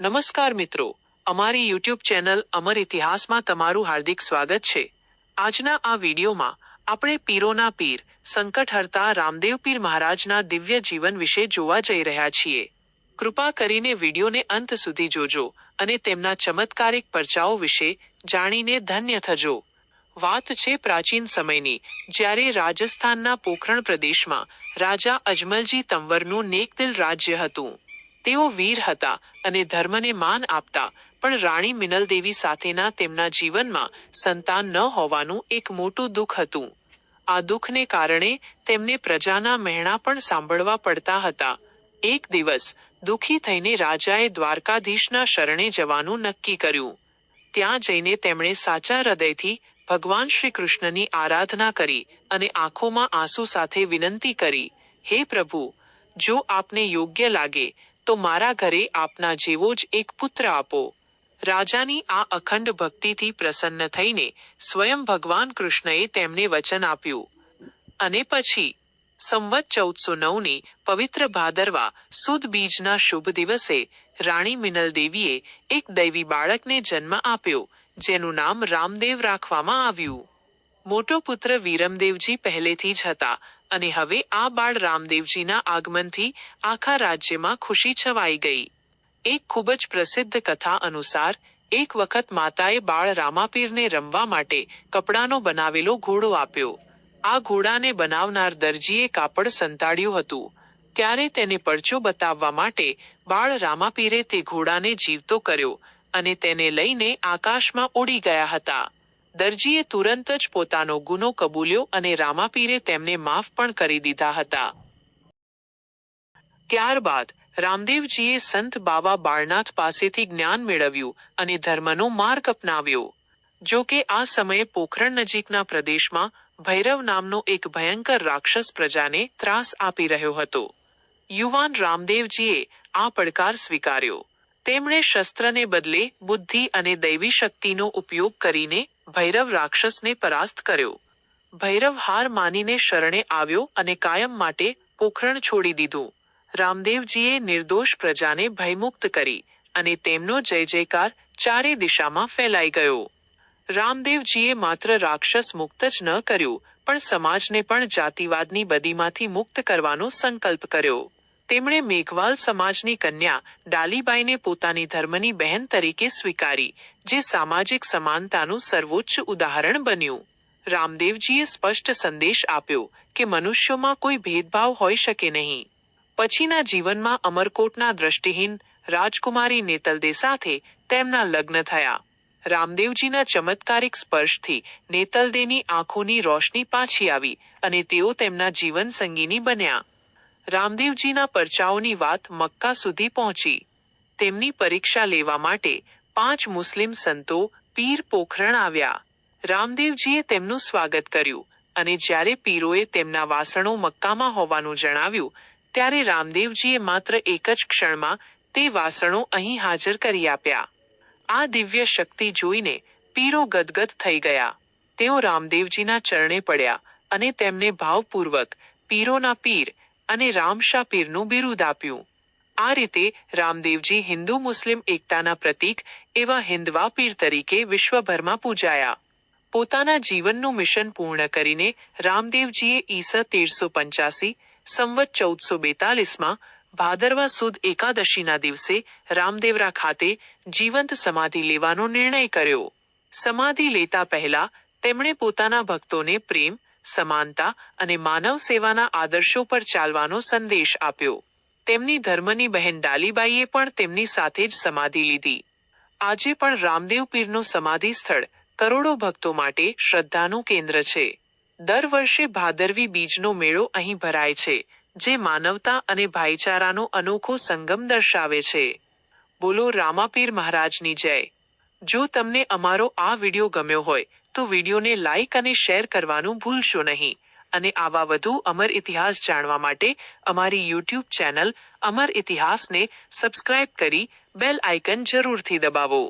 નમસ્કાર મિત્રો. અમારી યુટ્યુબ ચેનલ અમર ઇતિહાસમાં તમારું હાર્દિક સ્વાગત છે. આજના આ વિડીયોમાં આપણે પીરોના પીર, સંકટહર્તા રામદેવ પીર મહારાજના દિવ્ય જીવન વિશે જોવા જઈ રહ્યા છીએ. કૃપા કરીને વિડીયોને અંત સુધી જોજો અને તેમના ચમત્કારિક પરચાઓ વિશે જાણીને ધન્ય થજો. વાત છે પ્રાચીન સમયની, જ્યારે રાજસ્થાનના પોખરણ પ્રદેશમાં રાજા અજમલજી તંવરનું નેકદિલ રાજ્ય હતું. તેઓ વીર હતા અને ધર્મને માન આપતા, પણ રાણી મિનલ દેવી સાથેના તેમના જીવનમાં સંતાન ન હોવાનું એક મોટું દુઃખ હતું. આ દુઃખને કારણે તેમને પ્રજાના મહેણા પણ સાંભળવા પડતા હતા. એક દિવસ દુઃખી થઈને રાજાએ દ્વારકાધીશના શરણે જવાનું નક્કી કર્યું. ત્યાં જઈને તેમણે સાચા હૃદયથી ભગવાન શ્રી કૃષ્ણની આરાધના કરી અને આંખોમાં આંસુ સાથે વિનંતી કરી, હે પ્રભુ, જો આપને યોગ્ય લાગે તો મારા ઘરે આપના જેવો જ એક પુત્ર આપો. રાજાની આ અખંડ ભક્તિથી પ્રસન્ન થઈને સ્વયં ભગવાન કૃષ્ણએ તેમને વચન આપ્યું. અને પછી, સંવત ચૌદસો નવની પવિત્ર ભાદરવા સુદ બીજના શુભ દિવસે રાણી મિનલ દેવીએ એક દૈવી બાળકને જન્મ આપ્યો, જેનું નામ રામદેવ રાખવામાં આવ્યું. મોટો પુત્ર વીરમદેવજી પહેલેથી જ હતા અને હવે આ બાળ રામદેવજીના આગમનથી આખા રાજ્યમાં ખુશી છવાઈ ગઈ. એક ખૂબ જ પ્રસિદ્ધ કથા અનુસાર, એક વખત માતાએ બાળ રામાપીરને રમવા માટે કપડાનો બનાવેલો ઘોડો આપ્યો. આ ઘોડાને બનાવનાર દરજીએ કાપડ સંતાડ્યું હતું. ત્યારે તેને પરચો બતાવવા માટે બાળ રામાપીરે તે ઘોડાને જીવતો કર્યો અને તેને લઈને આકાશમાં ઉડી ગયા હતા. દરજીએ તુરંત જ પોતાનો ગુનો કબૂલ્યો અને રામાપીરે તેમને માફ પણ કરી દીધા હતા. ત્યારબાદ રામદેવજીએ સંત બાબા બાળનાથ પાસેથી જ્ઞાન મેળવ્યું અને ધર્મનો માર્ગ અપનાવ્યો. જો કે આ સમયે પોખરણ નજીકના પ્રદેશમાં ભૈરવ નામનો એક ભયંકર રાક્ષસ પ્રજાને ત્રાસ આપી રહ્યો હતો. યુવાન રામદેવજીએ આ પડકાર સ્વીકાર્યો. તેમણે શસ્ત્રને બદલે બુદ્ધિ અને દૈવી શક્તિનો ઉપયોગ કરીને ભૈરવ રાક્ષસને પરાસ્ત કર્યો. ભૈરવ હાર માનીને શરણે આવ્યો અને કાયમ માટે પોખરણ છોડી દીધું. રામદેવજીએ નિર્દોષ પ્રજાને ભયમુક્ત કરી અને તેમનો જય જયકાર ચારે દિશામાં ફેલાઈ ગયો. રામદેવજીએ માત્ર રાક્ષસ મુક્ત જ ન કર્યું, પણ સમાજને પણ જાતિવાદની બદીમાંથી મુક્ત કરવાનો સંકલ્પ કર્યો. તેમણે મેઘવાલ સમાજની કન્યા ડાલીબાઈને પોતાની ધર્મની બહેન તરીકે સ્વીકારી, જે સામાજિક સમાનતાનું સર્વોચ્ચ ઉદાહરણ બન્યું. રામદેવજીએ સ્પષ્ટ સંદેશ આપ્યો કે મનુષ્યોમાં કોઈ ભેદભાવ હોઈ શકે નહીં. પછીના જીવનમાં અમરકોટના દ્રષ્ટિહીન રાજકુમારી નેતલદે સાથે તેમના લગ્ન થયા. રામદેવજીના ચમત્કારિક સ્પર્શથી નેતલદેની આંખોની રોશની પાછી આવી અને તેઓ તેમના જીવન સંગીની બન્યા. રામદેવજીના પરચાઓની વાત મક્કા સુધી પહોંચી. તેમની પરીક્ષા લેવા માટે પાંચ મુસ્લિમ સંતો પીર પોખરણ આવ્યા. રામદેવજીએ તેમનું સ્વાગત કર્યું અને જ્યારે પીરોએ તેમના વાસણો મક્કામાં હોવાનું જણાવ્યું, ત્યારે રામદેવજીએ માત્ર એક જ ક્ષણમાં તે વાસણો અહીં હાજર કરી આપ્યા. આ દિવ્ય શક્તિ જોઈને પીરો ગદગદ થઈ ગયા. તેઓ રામદેવજીના ચરણે પડ્યા અને તેમને ભાવપૂર્વક પીરોના પીર અને રામશા પીરનું બિરુદ આપ્યું. આ રીતે રામદેવજી હિન્દુ મુસ્લિમ એકતાના પ્રતીક એવા હિન્દવા પીર તરીકે વિશ્વભરમાં પૂજાયા. પોતાના જીવનનું મિશન પૂર્ણ કરીને રામદેવજીએ ઈસા તેરસો પંચ્યાસી, સંવત ચૌદસો બેતાલીસમાં ભાદરવા સુદ એકાદશીના દિવસે રામદેવરા ખાતે જીવંત સમાધિ લેવાનો નિર્ણય કર્યો. સમાધિ લેતા પહેલા તેમણે પોતાના ભક્તોને પ્રેમ સમાનતા અને માનવ સેવાના આદર્શો પર ચાલવાનો સંદેશ આપ્યો. તેમની ધર્મની બહેન ડાલીબાઈએ પણ તેમની સાથે જ સમાધિ લીધી. આજે પણ રામદેવ પીરનું સમાધિ સ્થળ કરોડો ભક્તો માટે શ્રદ્ધાનું કેન્દ્ર છે. દર વર્ષે ભાદરવી બીજનો મેળો અહીં ભરાય છે, જે માનવતા અને ભાઈચારાનો અનોખો સંગમ દર્શાવે છે. બોલો રામાપીર મહારાજની જય. જો તમને અમારો આ વિડિયો ગમ્યો હોય તો વિડિયોને લાઇક અને શેર કરવાનું ભૂલશો નહીં. અને આવા વધુ અમર ઇતિહાસ જાણવા માટે અમારી યુટ્યુબ ચેનલ અમર ઇતિહાસને સબસ્ક્રાઇબ કરી બેલ આઇકન જરૂરથી દબાવો.